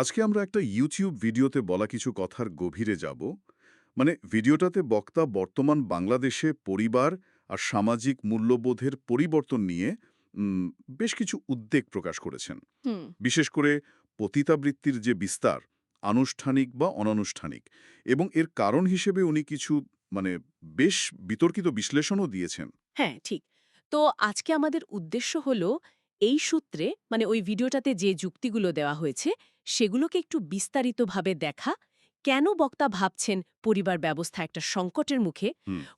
আজকে আমরা একটা ইউটিউব ভিডিওতে বলা কিছু কথার গভীরে যাব। মানে ভিডিওটাতে বক্তা বর্তমান বাংলাদেশে পরিবার আর সামাজিক মূল্যবোধের পরিবর্তন নিয়ে বেশ কিছু উদ্বেগ প্রকাশ করেছেন। বিশেষ করে পতিতাবৃত্তির যে বিস্তার আনুষ্ঠানিক বা অনানুষ্ঠানিক এবং এর কারণ হিসেবে উনি কিছু মানে বেশ বিতর্কিত বিশ্লেষণও দিয়েছেন। হ্যাঁ ঠিক। তো আজকে আমাদের উদ্দেশ্য হলো এই সূত্রে মানে ওই ভিডিওটাতে যে যুক্তিগুলো দেওয়া হয়েছে সেগুলোকে একটু বিস্তারিতভাবে দেখা। কেন বক্তা ভাবছেন পরিবার ব্যবস্থা একটা সংকটের মুখে?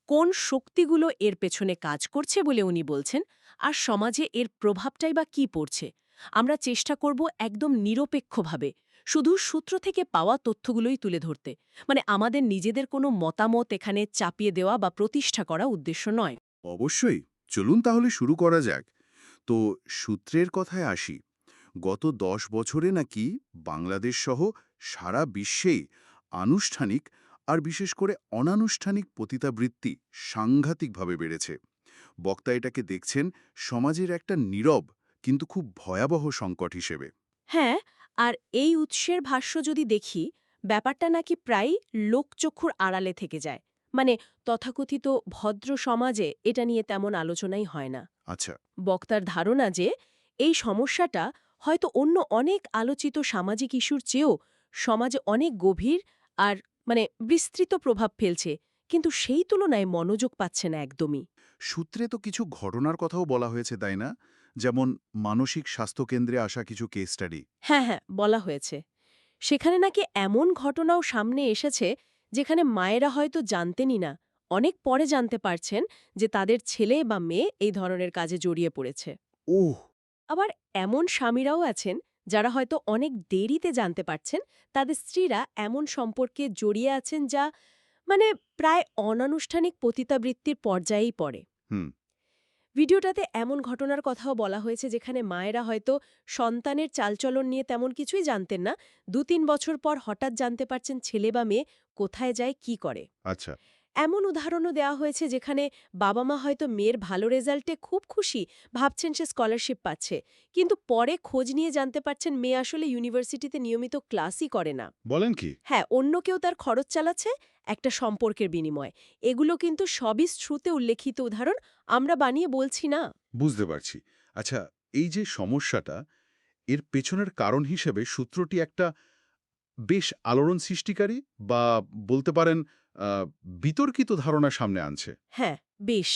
কোন শক্তিগুলো এর পেছনে কাজ করছে বলে উনি বলছেন? আর সমাজে এর প্রভাবটাই বা কি পড়ছে? আমরা চেষ্টা করব একদম নিরপেক্ষভাবে শুধু সূত্র থেকে পাওয়া তথ্যগুলোই তুলে ধরতে। মানে আমাদের নিজেদের কোনো মতামত এখানে চাপিয়ে দেওয়া বা প্রতিষ্ঠা করা উদ্দেশ্য নয়। অবশ্যই। চলুন তাহলে শুরু করা যাক। তো সূত্রের কথায় আসি, গত দশ বছরে নাকি বাংলাদেশ সহ সারা বিশ্বেই আনুষ্ঠানিক আর বিশেষ করে অনানুষ্ঠানিক পতিতাবৃত্তি সাংঘাতিকভাবে বেড়েছে। বক্তা এটাকে দেখছেন সমাজের একটা নীরব কিন্তু খুব ভয়াবহ সংকট হিসেবে। হ্যাঁ আর এই উৎসের ভাষ্য যদি দেখি, ব্যাপারটা নাকি প্রায় লোকচক্ষুর আড়ালে থেকে যায়। মানে তথাকথিত ভদ্র সমাজে এটা নিয়ে তেমন আলোচনাই হয় না। আচ্ছা। বক্তার ধারণা যে এই সমস্যাটা হয়তো অন্য অনেক আলোচিত সামাজিক ইস্যুর চেয়েও সমাজে অনেক গভীর আর মানে বিস্তৃত প্রভাব ফেলছে কিন্তু সেই তুলনায় মনোযোগ পাচ্ছে না একদমই। সূত্রে তো কিছু ঘটনার কথাও বলা হয়েছে তাই না? যেমন মানসিক স্বাস্থ্যকেন্দ্রে আসা কিছু কেস স্টাডি হ্যাঁ হ্যাঁ বলা হয়েছে। সেখানে নাকি এমন ঘটনাও সামনে এসেছে যেখানে মায়েরা হয়তো জানতেনই না অনেক পরে জানতে পারছেন যে তাদের ছেলে বা মেয়ে এই ধরনের কাজে জড়িয়ে পড়েছে। ওহ আবার এমন স্বামীরাও আছেন যারা হয়তো অনেক দেরিতে জানতে পারছেন তাদের স্ত্রীরা এমন সম্পর্কে জড়িয়ে আছেন যা মানে প্রায় অনানুষ্ঠানিক পতিতাবৃত্তির পর্যায়েই পড়ে। হুম। ভিডিওটাতে এমন ঘটনার কথাও বলা হয়েছে যেখানে মায়েরা হয়তো সন্তানের চালচলন নিয়ে তেমন কিছুই জানতেন না। দু তিন বছর পর হঠাৎ জানতে পারছেন ছেলে বা মেয়ে কোথায় যায় কি করে। আচ্ছা। এমন উদাহরণও দেওয়া হয়েছে যেখানে বাবা মা হয়তো মেয়ের ভালো রেজাল্টে খুব খুশি ভাবছেন সে স্কলারশিপ পাচ্ছে। কিন্তু পরে খোঁজ নিয়ে জানতে পারছেন মেয়ে আসলে ইউনিভার্সিটিতে নিয়মিত ক্লাসই করে না। বলেন কি? হ্যাঁ অন্য কেউ তার খরচ চালাচ্ছে একটা সম্পর্কের বিনিময়। এগুলো কিন্তু সবই শ্রুতে উল্লেখিত উদাহরণ আমরা বানিয়ে বলছি না। বুঝতে পারছি। আচ্ছা এই যে সমস্যাটা এর পেছনের কারণ হিসেবে সূত্রটি একটা বেশ আলোড়ন সৃষ্টিকারী বা বলতে পারেন বিতর্কিত ধারণা সামনে আনছে? হ্যাঁ বেশ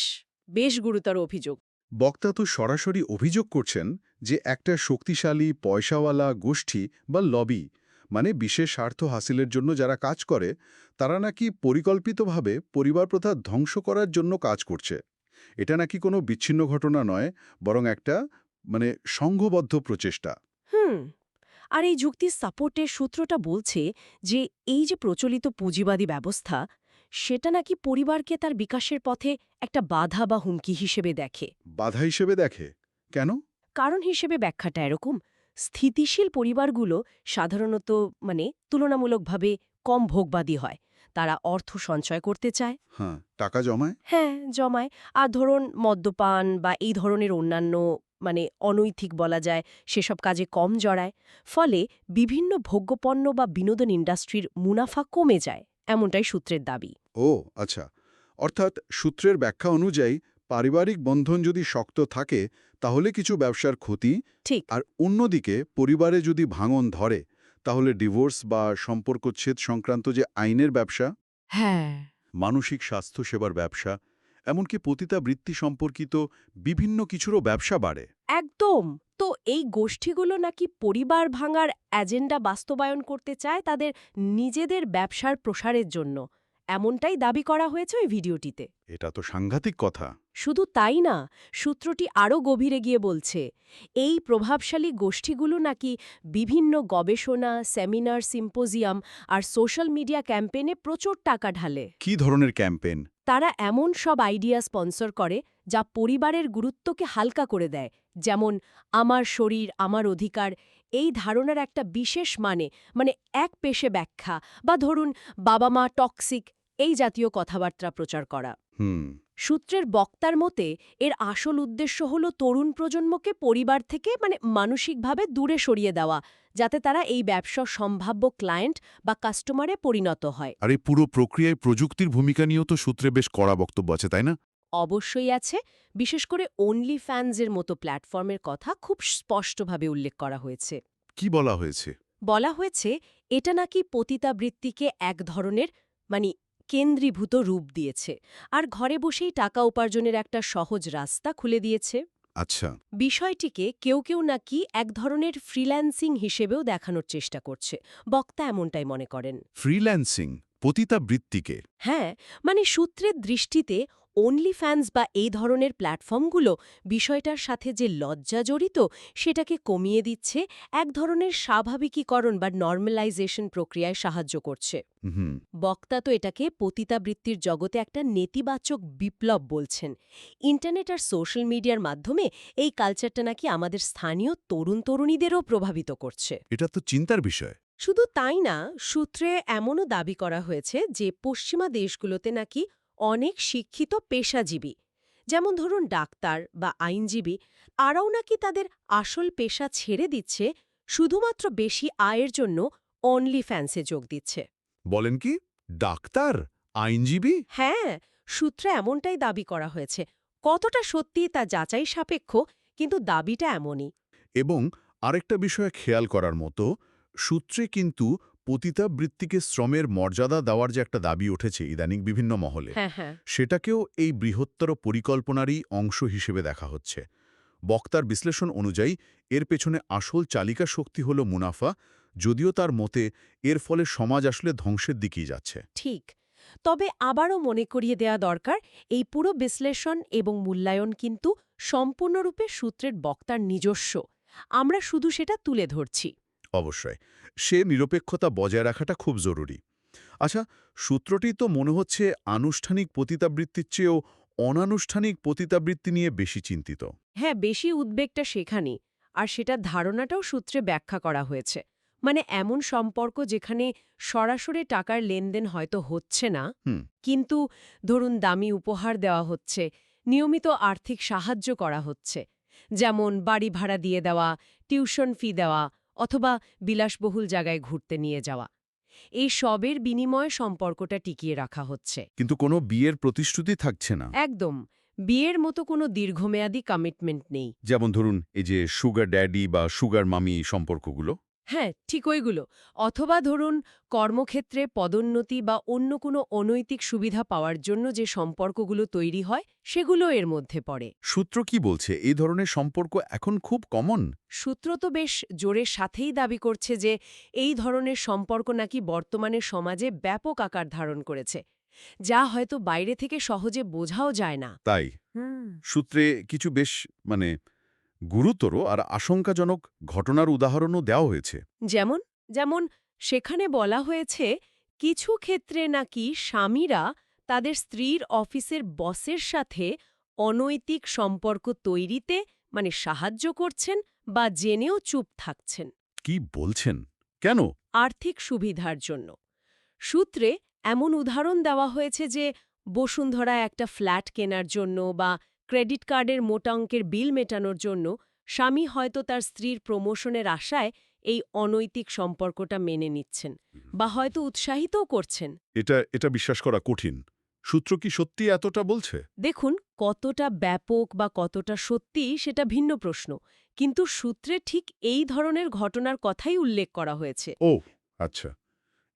বেশ গুরুতর অভিযোগ। বক্তা তো সরাসরি অভিযোগ করছেন যে একটা শক্তিশালী পয়সাওয়ালা গোষ্ঠী বা লবি মানে বিশেষ স্বার্থ হাসিলের জন্য যারা কাজ করে তারা নাকি পরিকল্পিতভাবে পরিবার প্রথা ধ্বংস করার জন্য কাজ করছে। এটা নাকি কোনো বিচ্ছিন্ন ঘটনা নয় বরং একটা মানে সংঘবদ্ধ প্রচেষ্টা। হুম আর এই যুক্তি সাপোর্টের সূত্রটা বলছে যে এই যে প্রচলিত পুঁজিবাদী ব্যবস্থা সেটা নাকি পরিবারকে তার বিকাশের পথে একটা বাধা বা হুমকি হিসেবে দেখে। বাধা হিসেবে দেখে? কেন? কারণ হিসেবে ব্যাখ্যাটা এরকম স্থিতিশীল পরিবারগুলো সাধারণত মানে তুলনামূলকভাবে কম ভোগবাদী হয়। তারা অর্থ সঞ্চয় করতে চায়। হ্যাঁ টাকা জমায়? হ্যাঁ জমায়। আর ধরুন মদ্যপান বা এই ধরনের অন্যান্য মানে অনৈতিক বলা যায় সেসব কাজে কম জড়ায়। ফলে বিভিন্ন ভোগ্যপণ্য বা বিনোদন ইন্ডাস্ট্রির মুনাফা কমে যায় এমনটাই সূত্রের দাবি। ও আচ্ছা। অর্থাৎ সূত্রের ব্যাখ্যা অনুযায়ী পারিবারিক বন্ধন যদি শক্ত থাকে তাহলে কিছু ব্যবসার ক্ষতি ঠিক। আর অন্যদিকে পরিবারে যদি ভাঙন ধরে তাহলে ডিভোর্স বা সম্পর্কচ্ছেদ সংক্রান্ত যে আইনের ব্যবসা হ্যাঁ। মানসিক স্বাস্থ্যসেবার ব্যবসা এমনকি পতিতাবৃত্তি সম্পর্কিত বিভিন্ন কিছুরও ব্যবসা বাড়ে। একদম। তো এই গোষ্ঠীগুলো নাকি পরিবার ভাঙার এজেন্ডা বাস্তবায়ন করতে চায় তাদের নিজেদের ব্যবসার প্রসারের জন্য। এমনটাই দাবি করা হয়েছে ওই ভিডিওটিতে। এটা তো সাংঘাতিক কথা। শুধু তাই না সূত্রটি আরও গভীরে গিয়ে বলছে এই প্রভাবশালী গোষ্ঠীগুলো নাকি বিভিন্ন গবেষণা সেমিনার সিম্পোজিয়াম আর সোশ্যাল মিডিয়া ক্যাম্পেনে প্রচুর টাকা ঢালে। কি ধরনের ক্যাম্পেন তারা এমন সব আইডিয়া স্পন্সর করে যা পরিবারের গুরুত্বকে হালকা করে দেয় যেমন আমার শরীর আমার অধিকার এই ধারণার একটা বিশেষ মানে মানে এক পেশে ব্যাখ্যা বা ধরুন বাবা মা টক্সিক এই জাতীয় কথাবার্তা প্রচার করা। হুম। সূত্রের বক্তার মতে এর আসল উদ্দেশ্য হল তরুণ প্রজন্মকে পরিবার থেকে মানে মানসিকভাবে দূরে সরিয়ে দেওয়া যাতে তারা এই ব্যবসা সম্ভাব্য ক্লায়েন্ট বা কাস্টমারে পরিণত হয়। আর এই পুরো প্রক্রিয়ায় প্রযুক্তির ভূমিকা নিয়েও তো সূত্রে বেশ কড়া বক্তব্য আছে তাই না? অবশ্যই আছে। বিশেষ করে অনলি ফ্যান্সের মতো প্ল্যাটফর্মের কথা খুব স্পষ্টভাবে উল্লেখ করা হয়েছে। কি বলা হয়েছে? বলা হয়েছে এটা নাকি পতিতাবৃত্তিকে এক ধরনের মানে কেন্দ্রীভূত রূপ দিয়েছে। আর ঘরে বসেই টাকা উপার্জনের একটা সহজ রাস্তা খুলে দিয়েছে। আচ্ছা। বিষয়টিকে কেউ কেউ নাকি এক ধরনের ফ্রিল্যান্সিং হিসেবেও দেখানোর চেষ্টা করছে। বক্তা এমনটাই মনে করেন। ফ্রিল্যান্সিং? পতিতাবৃত্তিকে। হ্যাঁ মানে সূত্রের দৃষ্টিতে অনলি ফ্যান্স বা এই ধরনের প্ল্যাটফর্মগুলো বিষয়টার সাথে যে লজ্জা জড়িত সেটাকে কমিয়ে দিচ্ছে এক ধরনের স্বাভাবিকীকরণ বা নর্মালাইজেশন প্রক্রিয়ায় সাহায্য করছে। বক্তা তো এটাকে পতিতাবৃত্তির জগতে একটা নেতিবাচক বিপ্লব বলছেন। ইন্টারনেট আর সোশ্যাল মিডিয়ার মাধ্যমে এই কালচারটা নাকি আমাদের স্থানীয় তরুণ তরুণীদেরও প্রভাবিত করছে। এটা তো চিন্তার বিষয়। শুধু তাই না সূত্রে এমনও দাবি করা হয়েছে যে পশ্চিমা দেশগুলোতে নাকি অনেক শিক্ষিত পেশাজীবী যেমন ধরুন ডাক্তার বা আইনজীবী আরাও নাকি তাদের আসল পেশা ছেড়ে দিচ্ছে শুধুমাত্র বেশি আয়ের জন্য অনলি ফ্যান্সে যোগ দিচ্ছে। বলেন কি? ডাক্তার? আইনজীবী? হ্যাঁ সূত্রে এমনটাই দাবি করা হয়েছে। কতটা সত্যি তা যাচাই সাপেক্ষ কিন্তু দাবিটা এমনই। এবং আরেকটা বিষয়ে খেয়াল করার মতো সূত্রে কিন্তু পতিতাবৃত্তিকে শ্রমের মর্যাদা দেওয়ার যে একটা দাবি উঠেছে ইদানিং বিভিন্ন মহলে হ্যাঁ হ্যাঁ। সেটাকেও এই বৃহত্তর পরিকল্পনারই অংশ হিসেবে দেখা হচ্ছে। বক্তার বিশ্লেষণ অনুযায়ী এর পেছনে আসল চালিকা শক্তি হল মুনাফা যদিও তার মতে এর ফলে সমাজ আসলে ধ্বংসের দিকেই যাচ্ছে। ঠিক। তবে আবারও মনে করিয়ে দেয়া দরকার এই পুরো বিশ্লেষণ এবং মূল্যায়ন কিন্তু সম্পূর্ণরূপে সূত্রের বক্তার নিজস্ব। আমরা শুধু সেটা তুলে ধরছি। অবশ্যই। সে নিরপেক্ষতা বজায় রাখাটা খুব জরুরি। আচ্ছা সূত্রটি তো মনে হচ্ছে আনুষ্ঠানিক পতিতাবৃত্তির চেয়েও অনানুষ্ঠানিক পতিতাবৃত্তি নিয়ে বেশি চিন্তিত। হ্যাঁ বেশি উদ্বেগটা সেখানেই আর সেটার ধারণাটাও সূত্রে ব্যাখ্যা করা হয়েছে। মানে এমন সম্পর্ক যেখানে সরাসরি টাকার লেনদেন হয়তো হচ্ছে না। কিন্তু ধরুন দামি উপহার দেওয়া হচ্ছে নিয়মিত আর্থিক সাহায্য করা হচ্ছে। যেমন বাড়ি ভাড়া দিয়ে দেওয়া টিউশন ফি দেওয়া অথবা বিলাসবহুল জায়গায় ঘুরতে নিয়ে যাওয়া। এই সবের বিনিময় সম্পর্কটা টিকিয়ে রাখা হচ্ছে। কিন্তু কোনো বিয়ের প্রতিশ্রুতি থাকছে না। একদম। বিয়ের মতো কোনো দীর্ঘমেয়াদী কমিটমেন্ট নেই। যেমন ধরুন এই যে সুগার ড্যাডি বা সুগার মামি সম্পর্কগুলো। হ্যাঁ ঠিক ওইগুলো। অথবা ধরুন কর্মক্ষেত্রে পদোন্নতি বা অন্য কোনো অনৈতিক সুবিধা পাওয়ার জন্য যে সম্পর্কগুলো তৈরি হয় সেগুলো এর মধ্যে পড়ে। সূত্র কি বলছে? এই ধরনের সম্পর্ক এখন খুব কমন সূত্র তো বেশ জোরের সাথেই দাবি করছে যে এই ধরনের সম্পর্ক নাকি বর্তমানে সমাজে ব্যাপক আকার ধারণ করেছে যা হয়তো বাইরে থেকে সহজে বোঝাও যায় না। তাই? সূত্রে কিছু বেশ মানে গুরুতর আর আশঙ্কাজনক ঘটনার উদাহরণও দেওয়া হয়েছে। যেমন যেমন সেখানে বলা হয়েছে কিছু ক্ষেত্রে নাকি স্বামীরা তাদের স্ত্রীর অফিসের বসের সাথে অনৈতিক সম্পর্ক তৈরিতে মানে সাহায্য করছেন বা জেনেও চুপ থাকছেন। কি বলছেন? কেন? আর্থিক সুবিধার জন্য। সূত্রে এমন উদাহরণ দেওয়া হয়েছে যে বসুন্ধরা একটা ফ্ল্যাট কেনার জন্য বা ক্রেডিট কার্ডের মোটা অঙ্কের বিল মেটানোর জন্য স্বামী হয়তো তার স্ত্রীর প্রমোশনের আশায় এই অনৈতিক সম্পর্কটা মেনে নিচ্ছেন বা হয়তো উৎসাহিতও করছেন। এটা এটা বিশ্বাস করা কঠিন। সূত্র কি সত্যি এতটা বলছে? দেখুন কতটা ব্যাপক বা কতটা সত্যি সেটা ভিন্ন প্রশ্ন কিন্তু সূত্রে ঠিক এই ধরনের ঘটনার কথাই উল্লেখ করা হয়েছে। ও আচ্ছা।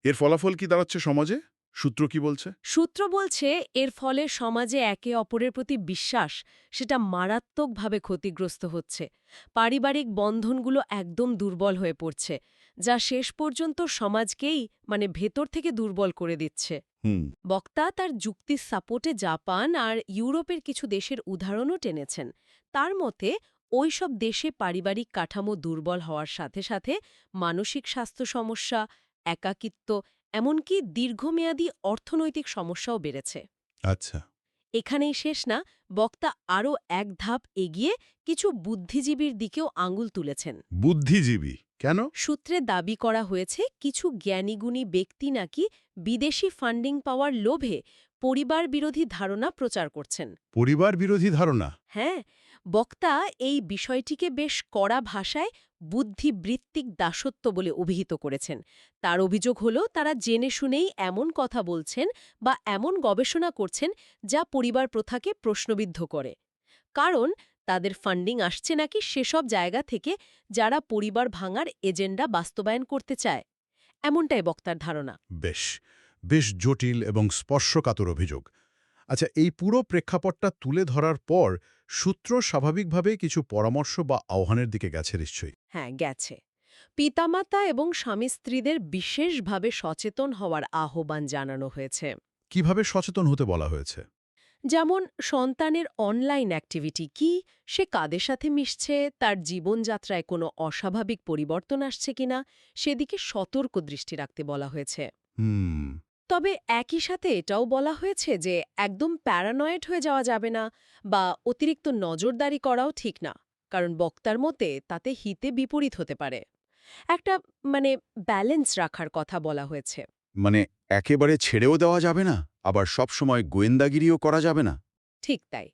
এর ফলাফল কি দাঁড়াচ্ছে সমাজে? সূত্র কি বলছে? সূত্র বলছে এর ফলে সমাজে একে অপরের প্রতি বিশ্বাস সেটা মারাত্মকভাবে ক্ষতিগ্রস্ত হচ্ছে। পারিবারিক বন্ধনগুলো একদম দুর্বল হয়ে পড়ছে যা শেষ পর্যন্ত সমাজকেই মানে ভেতর থেকে দুর্বল করে দিচ্ছে। বক্তা তার যুক্তির সাপোর্টে জাপান আর ইউরোপের কিছু দেশের উদাহরণও টেনেছেন। তার মতে ওইসব দেশে পারিবারিক কাঠামো দুর্বল হওয়ার সাথে সাথে মানসিক স্বাস্থ্য সমস্যা একাকিত্ব এমনকি দীর্ঘমেয়াদী অর্থনৈতিক সমস্যাও বেড়েছে। আচ্ছা। এখানেই শেষ না বক্তা আরও এক ধাপ এগিয়ে কিছু বুদ্ধিজীবীর দিকেও আঙুল তুলেছেন। বুদ্ধিজীবী? কেন? সূত্রে দাবি করা হয়েছে কিছু জ্ঞানীগুণী ব্যক্তি নাকি বিদেশি ফান্ডিং পাওয়ার লোভে পরিবার বিরোধী ধারণা প্রচার করছেন। পরিবার বিরোধী ধারণা? হ্যাঁ বক্তা এই বিষয়টিকে বেশ কড়া ভাষায় বুদ্ধিবৃত্তিক দাসত্ব বলে অভিহিত করেছেন। তার অভিযোগ হল, তারা জেনে শুনেই এমন কথা বলছেন বা এমন গবেষণা করছেন যা পরিবার প্রথাকে প্রশ্নবিদ্ধ করে। কারণ, তাদের ফান্ডিং আসছে নাকি সেসব জায়গা থেকে যারা পরিবার ভাঙার এজেন্ডা বাস্তবায়ন করতে চায়। এমনটাই বক্তার ধারণা। বেশ বেশ জটিল এবং স্পর্শকাতর অভিযোগ। আচ্ছা এই পুরো প্রেক্ষাপটটা তুলে ধরার পর সূত্র স্বাভাবিকভাবে কিছু পরামর্শ বা আহ্বানের দিকে গেছে নিশ্চয়ই। হ্যাঁ গেছে। পিতামাতা এবং স্বামী স্ত্রীদের বিশেষভাবে সচেতন হওয়ার আহ্বান জানানো হয়েছে। কীভাবে সচেতন হতে বলা হয়েছে? যেমন সন্তানের অনলাইন অ্যাক্টিভিটি কি সে কাদের সাথে মিশছে তার জীবনযাত্রায় কোনো অস্বাভাবিক পরিবর্তন আসছে কিনা সেদিকে সতর্ক দৃষ্টি রাখতে বলা হয়েছে। হুম। তবে একই সাথে এটাও বলা হয়েছে যে একদম প্যারানয়েড হয়ে যাওয়া যাবে না বা অতিরিক্ত নজরদারি করাও ঠিক না কারণ বক্তার মতে তাতে হিতে বিপরীত হতে পারে। একটা মানে ব্যালেন্স রাখার কথা বলা হয়েছে। মানে একেবারে ছেড়েও দেওয়া যাবে না আবার সব সময় গোয়েন্দাগিরিও করা যাবে না? ঠিক তাই।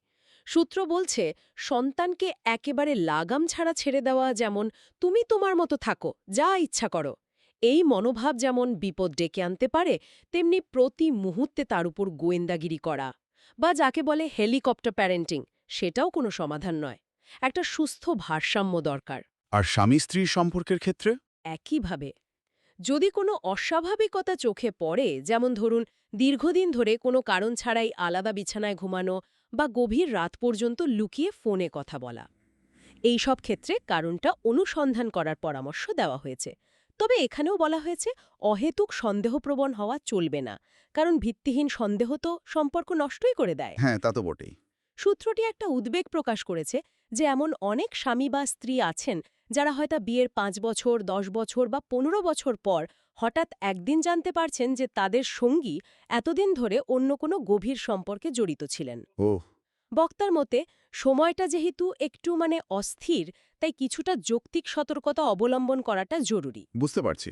সূত্র বলছে সন্তানকে একেবারে লাগাম ছাড়া ছেড়ে দেওয়া যেমন তুমি তোমার মতো থাকো যা ইচ্ছা করো। এই মনোভাব যেমন বিপদ ডেকে আনতে পারে তেমনি প্রতি মুহূর্তে তার উপর গোয়েন্দাগিরি করা বা যাকে বলে হেলিকপ্টার প্যারেন্টিং সেটাও কোনো সমাধান নয়। একটা সুস্থ ভারসাম্য দরকার। আর স্বামী স্ত্রীর সম্পর্কের ক্ষেত্রে? একইভাবে যদি কোনো অস্বাভাবিকতা চোখে পড়ে যেমন ধরুন দীর্ঘদিন ধরে কোনো কারণ ছাড়াই আলাদা বিছানায় ঘুমানো বা গভীর রাত পর্যন্ত লুকিয়ে ফোনে কথা বলা এই সব ক্ষেত্রে কারণটা অনুসন্ধান করার পরামর্শ দেওয়া হয়েছে। তবে এখানেও বলা হয়েছে অহেতুক সন্দেহপ্রবণ হওয়া চলবে না কারণ ভিত্তিহীন সন্দেহ তো সম্পর্ক নষ্টই করে দেয়। হ্যাঁ তা তো বটেই। সূত্রটি একটা উদ্বেগ প্রকাশ করেছে যে এমন অনেক স্বামী বা স্ত্রী আছেন যারা হয়তো বিয়ের পাঁচ বছর দশ বছর বা পনেরো বছর পর হঠাৎ একদিন জানতে পারছেন যে তাদের সঙ্গী এতদিন ধরে অন্য কোনো গভীর সম্পর্কে জড়িত ছিলেন। ও বক্তার মতে সময়টা যেহেতু একটু মানে অস্থির তাই কিছুটা যৌক্তিক সতর্কতা অবলম্বন করাটা জরুরি। বুঝতে পারছি।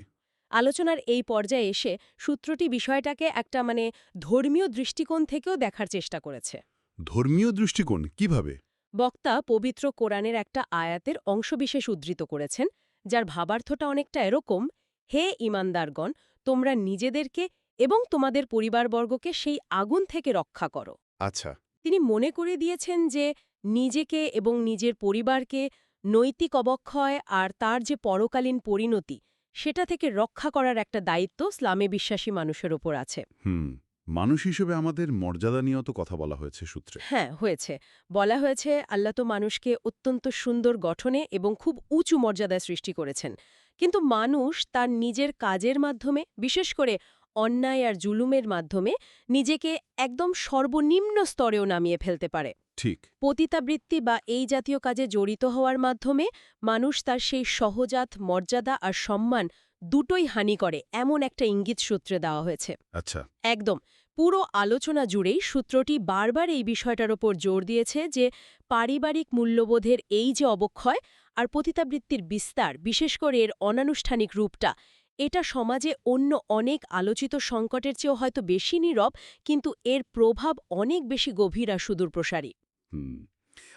আলোচনার এই পর্যায়ে এসে সূত্রটি বিষয়টাকে একটা মানে ধর্মীয় দৃষ্টিকোণ থেকেও দেখার চেষ্টা করেছে। ধর্মীয় দৃষ্টিকোণ? কীভাবে? বক্তা পবিত্র কোরআনের একটা আয়াতের অংশবিশেষ উদ্ধৃত করেছেন যার ভাবার্থটা অনেকটা এরকম হে ইমানদারগণ তোমরা নিজেদেরকে এবং তোমাদের পরিবারবর্গকে সেই আগুন থেকে রক্ষা করো। আচ্ছা। তিনি মনে করে দিয়েছেন যে নিজেকে এবং নিজের পরিবারকে নৈতিক অবক্ষয় আর তার যে পরকালীন পরিণতি সেটা থেকে রক্ষা করার একটা দায়িত্ব ইসলামে বিশ্বাসী মানুষের ওপর আছে। হুম মানুষ হিসেবে আমাদের মর্যাদা নিয়েও তো কথা বলা হয়েছে সূত্রে। হ্যাঁ হয়েছে। বলা হয়েছে আল্লাহ তো মানুষকে অত্যন্ত সুন্দর গঠনে এবং খুব উঁচু মর্যাদায় সৃষ্টি করেছেন। কিন্তু মানুষ তার নিজের কাজের মাধ্যমে বিশেষ করে অন্যায় আর জুলুমের মাধ্যমে নিজেকে একদম সর্বনিম্ন স্তরেও নামিয়ে ফেলতে পারে। ঠিক। পতিতাবৃত্তি বা এই জাতীয় কাজে জড়িত হওয়ার মাধ্যমে মানুষ তার সেই সহজাত মর্যাদা আর সম্মান দুটোই হানি করে এমন একটা ইঙ্গিত সূত্রে দেওয়া হয়েছে। আচ্ছা। একদম। পুরো আলোচনা জুড়েই সূত্রটি বারবার এই বিষয়টার ওপর জোর দিয়েছে যে পারিবারিক মূল্যবোধের এই যে অবক্ষয় আর পতিতাবৃত্তির বিস্তার বিশেষ করে এর অনানুষ্ঠানিক রূপটা এটা সমাজে অন্য অনেক আলোচিত সংকটের চেয়েও হয়তো বেশি নীরব কিন্তু এর প্রভাব অনেক বেশি গভীর আর সুদূরপ্রসারী হুম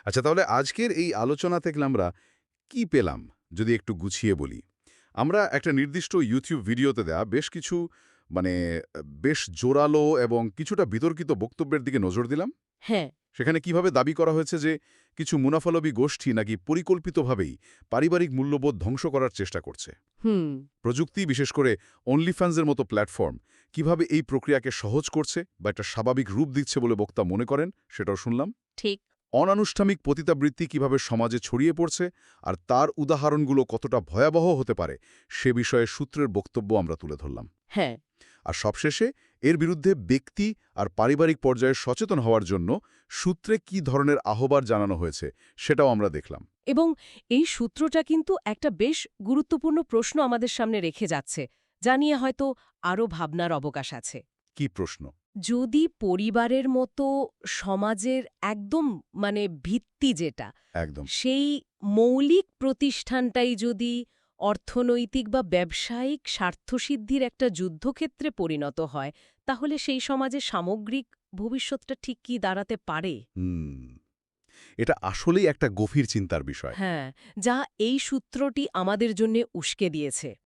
আচ্ছা তাহলে আজকের এই আলোচনা থেকে আমরা কি পেলাম যদি একটু গুছিয়ে বলি? আমরা একটা নির্দিষ্ট ইউটিউব ভিডিওতে দেয়া বেশ কিছু মানে বেশ জোরালো এবং কিছুটা বিতর্কিত বক্তব্যের দিকে নজর দিলাম। হ্যাঁ। সেখানে কীভাবে দাবি করা হয়েছে যে কিছু মুনাফালবী গোষ্ঠী নাকি পরিকল্পিতভাবেই পারিবারিক মূল্যবোধ ধ্বংস করার চেষ্টা করছে। হুম। প্রযুক্তি বিশেষ করে অনলিফ্যান্সের মতো প্ল্যাটফর্ম কীভাবে এই প্রক্রিয়াকে সহজ করছে বা একটা স্বাভাবিক রূপ দিচ্ছে বলে বক্তা মনে করেন সেটাও শুনলাম। ঠিক। অনানুষ্ঠানিক পতিতাবৃত্তি কীভাবে সমাজে ছড়িয়ে পড়ছে আর তার উদাহরণগুলো কতটা ভয়াবহ হতে পারে সে বিষয়ে সূত্রের বক্তব্য আমরা তুলে ধরলাম। হ্যাঁ। আর সবশেষে এর বিরুদ্ধে ব্যক্তি আর পারিবারিক পর্যায়ে সচেতন হওয়ার জন্য সূত্রে কি ধরনের আহ্বান জানানো হয়েছে সেটাও আমরা দেখলাম। এবং এই সূত্রটা কিন্তু একটা বেশ গুরুত্বপূর্ণ প্রশ্ন আমাদের সামনে রেখে যাচ্ছে যা নিয়ে হয়তো আরও ভাবনার অবকাশ আছে। কি প্রশ্ন? যদি পরিবারের মতো সমাজের একদম মানে ভিত্তি যেটা একদম। সেই মৌলিক প্রতিষ্ঠানটাই যদি অর্থনৈতিক বা ব্যবসায়িক স্বার্থসিদ্ধির একটা যুদ্ধক্ষেত্রে পরিণত হয় তাহলে সেই সমাজে সামগ্রিক ভবিষ্যৎটা ঠিক কি দাঁড়াতে পারে? এটা আসলেই একটা গভীর চিন্তার বিষয়। হ্যাঁ যা এই সূত্রটি আমাদের জন্য উস্কে দিয়েছে।